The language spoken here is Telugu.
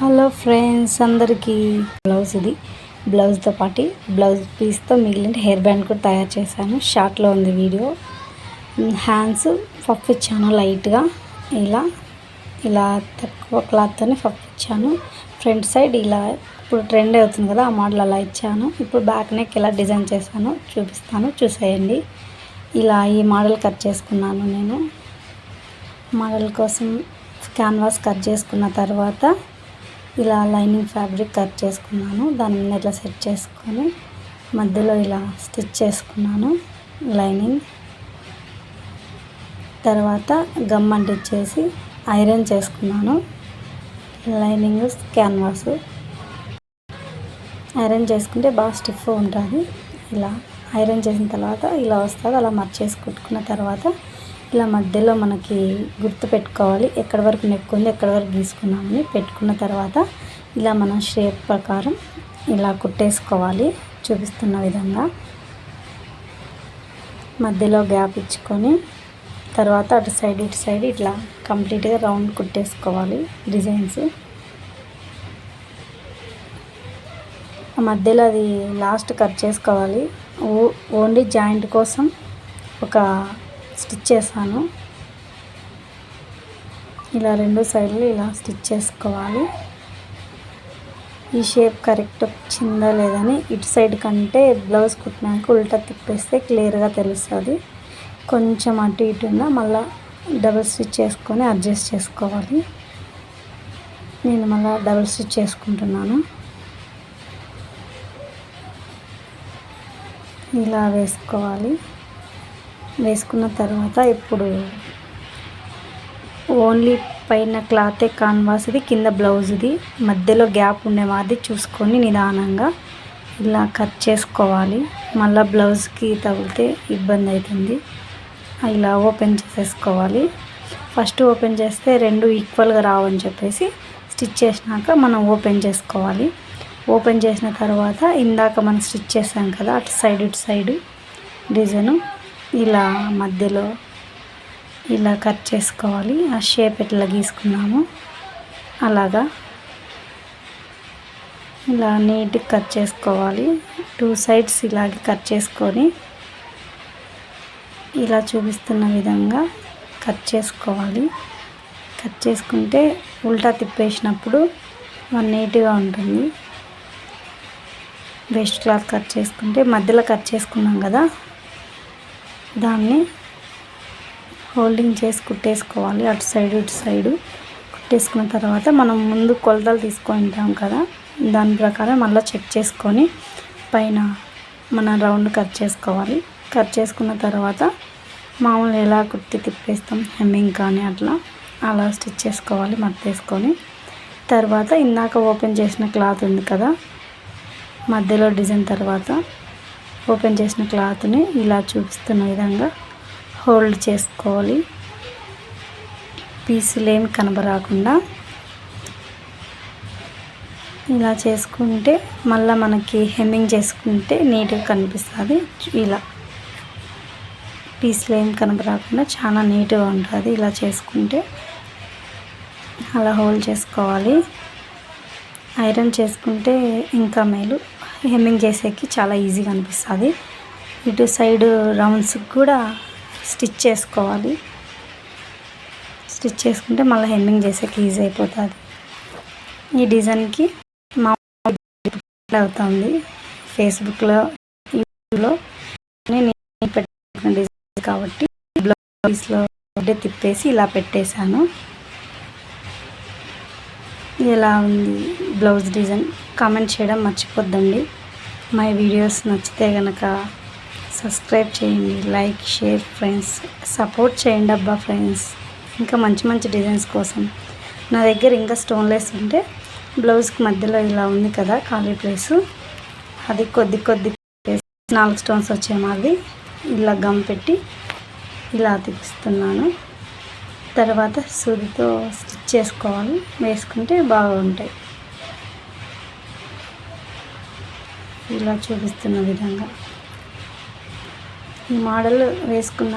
హలో ఫ్రెండ్స్ అందరికీ. బ్లౌజ్ ఇది. బ్లౌజ్తో పాటు బ్లౌజ్ పీస్తో మిగిలిన హెయిర్ బ్యాండ్ కూడా తయారు చేశాను. షార్ట్లో ఉంది వీడియో. హ్యాండ్స్ పఫ్ ఇచ్చాను లైట్గా. ఇలా ఇలా తక్కువ క్లాత్తోనే పఫ్ ఇచ్చాను. ఫ్రంట్ సైడ్ ఇలా ఇప్పుడు ట్రెండ్ అవుతుంది కదా ఆ మోడల్ అలా ఇచ్చాను. ఇప్పుడు బ్యాక్ నెక్ ఇలా డిజైన్ చేశాను. చూపిస్తాను చూసేయండి. ఇలా ఈ మోడల్ కట్ చేసుకున్నాను నేను. మోడల్ కోసం క్యాన్వాస్ కట్ చేసుకున్న తర్వాత ఇలా లైనింగ్ ఫ్యాబ్రిక్ కట్ చేసుకున్నాను. దాని మీద ఇట్లా సెట్ చేసుకొని మధ్యలో ఇలా స్టిచ్ చేసుకున్నాను లైనింగ్. తర్వాత గమ్ అంటిచ్చేసి ఐరన్ చేసుకున్నాను. Lining canvas. ఐరన్ చేసుకుంటే బాగా స్టిఫ్ ఉంటుంది. ఇలా ఐరన్ చేసిన తర్వాత ఇలా వస్తుంది. అలా మర్చేసి కుట్టుకున్న తర్వాత ఇలా మధ్యలో మనకి గుర్తు పెట్టుకోవాలి. ఎక్కడి వరకు నెక్ ఉంది ఎక్కడి వరకు గీసుకున్నామని పెట్టుకున్న తర్వాత ఇలా మనం షేప్ ప్రకారం ఇలా కుట్టేసుకోవాలి. చూపిస్తున్న విధంగా మధ్యలో గ్యాప్ ఇచ్చుకొని తర్వాత అటు సైడ్ ఇటు సైడ్ ఇట్లా కంప్లీట్గా రౌండ్ కుట్టేసుకోవాలి డిజైన్స్. మధ్యలో అది లాస్ట్ కట్ చేసుకోవాలి. ఓన్లీ జాయింట్ కోసం ఒక స్టిచ్ చేశాను. ఇలా రెండు సైడ్లు ఇలా స్టిచ్ చేసుకోవాలి. ఈ షేప్ కరెక్ట్ వచ్చిందా లేదని ఇటు సైడ్ కంటే బ్లౌజ్ కుట్టినాక ఉల్టా తిప్పేస్తే క్లియర్గా తెలుస్తుంది. కొంచెం అటు ఇటు ఉన్న మళ్ళీ డబుల్ స్టిచ్ చేసుకొని అడ్జస్ట్ చేసుకోవాలి. నేను మళ్ళీ డబుల్ స్టిచ్ చేసుకుంటున్నాను. ఇలా వేసుకోవాలి. వేసుకున్న తర్వాత ఇప్పుడు ఓన్లీ పైన క్లాతే కాన్వాస్ ఇది కింద బ్లౌజ్ది మధ్యలో గ్యాప్ ఉండే మాది చూసుకొని నిదానంగా ఇలా కట్ చేసుకోవాలి. మళ్ళీ బ్లౌజ్కి తగిలితే ఇబ్బంది అవుతుంది ఇలా ఓపెన్ చేసేసుకోవాలి. ఫస్ట్ ఓపెన్ చేస్తే రెండు ఈక్వల్గా రావని చెప్పేసి స్టిచ్ చేసినాక మనం ఓపెన్ చేసుకోవాలి. ఓపెన్ చేసిన తర్వాత ఇందాక మనం స్టిచ్ చేసాం కదా అటు సైడ్ ఇటు సైడ్ డిజైను. ఇలా మధ్యలో ఇలా కట్ చేసుకోవాలి. ఆ షేప్ ఎట్లా గీసుకున్నాము అలాగా ఇలా నీట్గా కట్ చేసుకోవాలి. టూ సైడ్స్ ఇలాగే కట్ చేసుకొని ఇలా చూపిస్తున్న విధంగా కట్ చేసుకోవాలి. కట్ చేసుకుంటే ఉల్టా తిప్పేసినప్పుడు వన్ నీట్గా ఉంటుంది. వేస్ట్ క్లాత్ కట్ చేసుకుంటే మధ్యలో కట్ చేసుకున్నాం కదా దాన్ని హోల్డింగ్ చేసి కుట్టేసుకోవాలి. అటు సైడ్ ఇటు సైడు కుట్టేసుకున్న తర్వాత మనం ముందు కొలతలు తీసుకుంటాం కదా దాని ప్రకారం మళ్ళీ చెక్ చేసుకొని పైన మన రౌండ్ కట్ చేసుకోవాలి. కట్ చేసుకున్న తర్వాత మామూలు ఎలా కుట్టి తిప్పేస్తాం హెమ్మింగ్ కానీ అట్లా అలా స్టిచ్ చేసుకోవాలి మత్తేసుకొని తర్వాత ఇందాక ఓపెన్ చేసిన క్లాత్ ఉంది కదా మధ్యలో డిజైన్ తర్వాత ఓపెన్ చేసిన క్లాత్ని ఇలా చూపిస్తున్న విధంగా హోల్డ్ చేసుకోవాలి. పీసులు ఏమి కనబరాకుండా ఇలా చేసుకుంటే మళ్ళీ మనకి హెమ్మింగ్ చేసుకుంటే నీట్గా కనిపిస్తుంది. ఇలా పీసులు ఏం కనబరాకుండా చాలా నీట్గా ఉంటుంది. ఇలా చేసుకుంటే అలా హోల్డ్ చేసుకోవాలి. ఐరన్ చేసుకుంటే ఇంకా మేలు. హెమ్మింగ్ చేసేకి చాలా ఈజీగా అనిపిస్తుంది. ఇటు సైడ్ రౌండ్స్కి కూడా స్టిచ్ చేసుకోవాలి. స్టిచ్ చేసుకుంటే మళ్ళీ హెమ్మింగ్ చేసేకి ఈజీ అయిపోతుంది. ఈ డిజైన్కి మా అవుతుంది. ఫేస్బుక్లో యూట్యూబ్లో నేను పెట్టిన డిజైన్ కాబట్టి బ్లౌజ్లో తిప్పేసి ఇలా పెట్టేశాను. ఎలా ఉంది బ్లౌజ్ డిజైన్ కామెంట్ చేయడం మర్చిపోద్దండి. మై వీడియోస్ నచ్చితే కనుక సబ్స్క్రైబ్ చేయండి లైక్ షేర్ ఫ్రెండ్స్. సపోర్ట్ చేయండి అబ్బా ఫ్రెండ్స్. ఇంకా మంచి మంచి డిజైన్స్ కోసం. నా దగ్గర ఇంకా స్టోన్లెస్ ఉంటే బ్లౌజ్కి మధ్యలో ఇలా ఉంది కదా ఖాళీ ప్లేస్. అది కొద్ది కొద్ది నాలుగు స్టోన్స్ వచ్చే మాది ఇలా గమ్ పెట్టి ఇలా అతికిస్తున్నాను తర్వాత సూదితో స్టిచ్ చేసుకోవాలి. వేసుకుంటే బాగుంటాయి. ఇలా చూపిస్తున్న విధంగా. ఈ మోడల్ వేసుకున్న